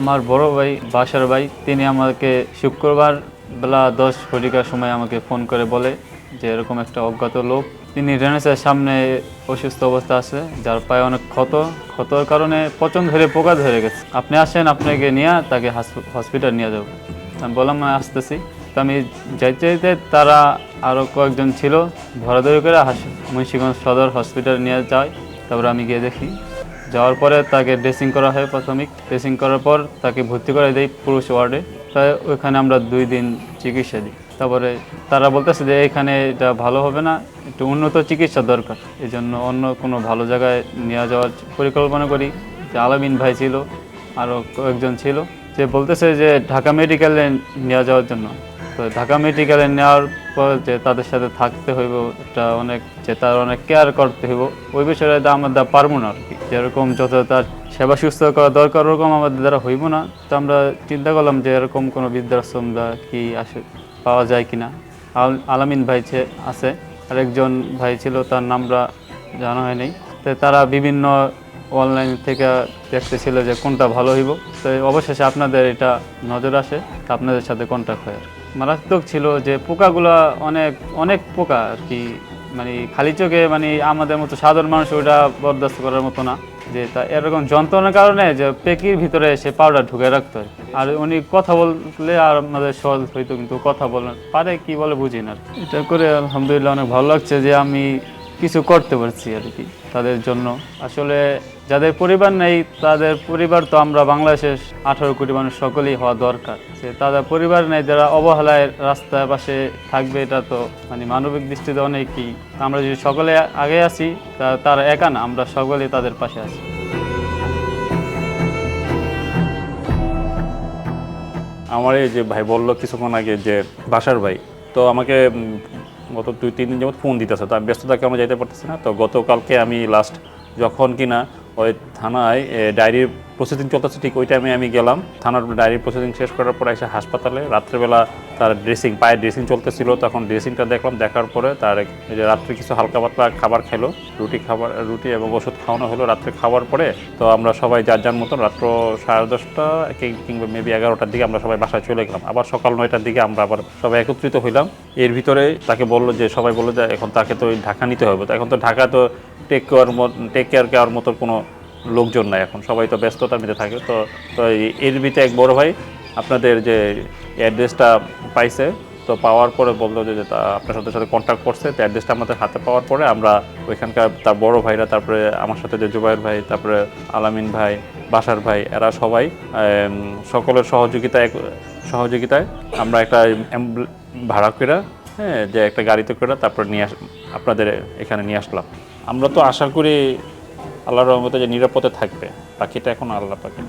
আমার বড় ভাই, বাসার ভাই, তিনি আমাকে শুক্রবার বেলা দশ ঘটিকার সময় আমাকে ফোন করে বলে যে এরকম একটা অজ্ঞাত লোক। তিনি রেনেসের সামনে অসুস্থ অবস্থা আছে, যার পায়ে অনেক ক্ষত। ক্ষতর কারণে পচন ধরে পোকা ধরে গেছে। আপনি আসেন, আপনাকে নিয়ে তাকে হসপিটাল নিয়ে যাব। আমি বললাম আসতেছি। তো আমি যাইতে যাইতে তারা আরও কয়েকজন ছিল। ধরাধরি করে হাস, মুন্সিগঞ্জ সদর হসপিটাল নিয়ে যায়। তারপরে আমি গিয়ে দেখি যাওয়ার পরে তাকে ড্রেসিং করা হয় প্রাথমিক। ড্রেসিং করার পর তাকে ভর্তি করে দেয় পুরুষ ওয়ার্ডে। তাই ওইখানে আমরা দুই দিন চিকিৎসা দিই। তারপরে তারা বলতেছে যে এখানে এটা ভালো হবে না, একটু উন্নত চিকিৎসা দরকার। এই জন্য অন্য কোনো ভালো জায়গায় নিয়ে যাওয়ার পরিকল্পনা করি। যে আলামিন ভাই ছিল আরও কয়েকজন ছিল। যে বলতেছে যে ঢাকা মেডিকেলে নিয়ে যাওয়ার জন্য। তো ঢাকা মেডিকেলে নেওয়ার যে তাদের সাথে থাকতে হইব, এটা অনেক, যে তার অনেক কেয়ার করতে হইব, ওই বিষয়ে আমরা পারব না আর কি। যেরকম যত তার সেবা সুস্থ করা দরকার, ওরকম আমাদের দ্বারা হইব না। তো আমরা চিন্তা করলাম যে এরকম কোনো বৃদ্ধাশ্রম বা কি আসে, পাওয়া যায় কিনা আল- আলামিন ভাই আছে, আরেকজন ভাই ছিল, তার নামটা জানা হয়নি তো তারা বিভিন্ন অনলাইন থেকে দেখতেছিল যে কোনটা ভালো হইব। তো অবশেষে আপনাদের এটা নজর আসে আপনাদের সাথে কন্ট্যাক্ট হয় আর। মারাত্মক ছিল যে পোকাগুলা অনেক অনেক পোকা আর কি। মানে খালি চোখে মানে আমাদের মতো সাধারণ মানুষ ওটা বরদাস্ত করার মতো না। যে তা এরকম যন্ত্রণার কারণে যে পেকির ভিতরে সে পাউডার ঢুকে রাখতো আর আর উনি কথা বললে আর আমাদের সহজ হইতো, কিন্তু কথা বলেন পারে কি বলে বুঝি না এটা করে আলহামদুলিল্লাহ অনেক ভালো লাগছে যে আমি কিছু করতে পারছি আর কি। তাদের জন্য। আসলে যাদের পরিবার নেই, তাদের পরিবার তো আমরা বাংলাদেশের আঠারো কোটি মানুষ সকলেই হওয়া দরকার। যে তাদের পরিবার নেই, যারা অবহেলায় রাস্তার পাশে থাকবে, এটা তো মানে মানবিক দৃষ্টিতে অনেকই। আমরা যদি সকলে আগে আসি তারা একা না, আমরা সকলেই তাদের পাশে আছি। আমার এই যে ভাই বলল কিছুক্ষণ আগে যে বাসার ভাই, তো আমাকে গত দুই, তিন দিন যেমন ফোন দিতেছে। তো আমি ব্যস্ততাকে আমরা যাইতে পারতেছি না। তো গতকালকে আমি লাস্ট যখন কিনা ওই থানায় ডায়েরির প্রসেসিং চলতেছে, ঠিক ওই টাইমে আমি গেলাম। থানার ডায়েরি প্রসেসিং শেষ করার পরে এসে হাসপাতালে, রাত্রেবেলা তার ড্রেসিং পায়ে ড্রেসিং চলতেছিল, তখন ড্রেসিংটা দেখলাম, দেখার পরে তার রাত্রে কিছু হালকা পাতলা খাবার খেলো রুটি খাবার, রুটি এবং ওষুধ খাওয়ানো হলো। রাত্রে খাওয়ার পরে তো আমরা সবাই যার যার মতন রাত্র সাড়ে দশটা কিংবা মেবি এগারোটার দিকে আমরা সবাই বাসায় চলে গেলাম। আবার সকাল নয়টার দিকে আমরা আবার সবাই একত্রিত হইলাম। এর ভিতরে তাকে বলল যে, সবাই বলল যে, এখন তাকে তো ঢাকা নিতে হবে। তো এখন তো ঢাকা তো take care take care care মতো কোনো লোকজন নাই এখন, সবাই তো ব্যস্ততার মধ্যে থাকে। তো তো এর ভিতরে এক বড় ভাই আপনাদের যে অ্যাড্রেসটা পাইছে, তো পাওয়ার পরে বলল যে তা আপনার সাথে সাথে কন্ট্যাক্ট করছে, তো অ্যাড্রেসটা আমাদের হাতে পাওয়ার পরে আমরা ওইখানকার তার বড় ভাইরা, তারপরে আমার সাথে যে জুবাইর ভাই, তারপরে আলামিন ভাই, বাসার ভাই, এরা সবাই সকলের সহযোগিতায় সহযোগিতায় আমরা একটা ভাড়া করে হ্যাঁ যে একটা গাড়িতে করে তারপরে নিয়ে আস, আপনাদের এখানে নিয়ে আসলাম। আমরা তো আশা করি আল্লাহর রহমতে যে নিরাপদে থাকবে পাখিটা এখন আল্লাহ পাকে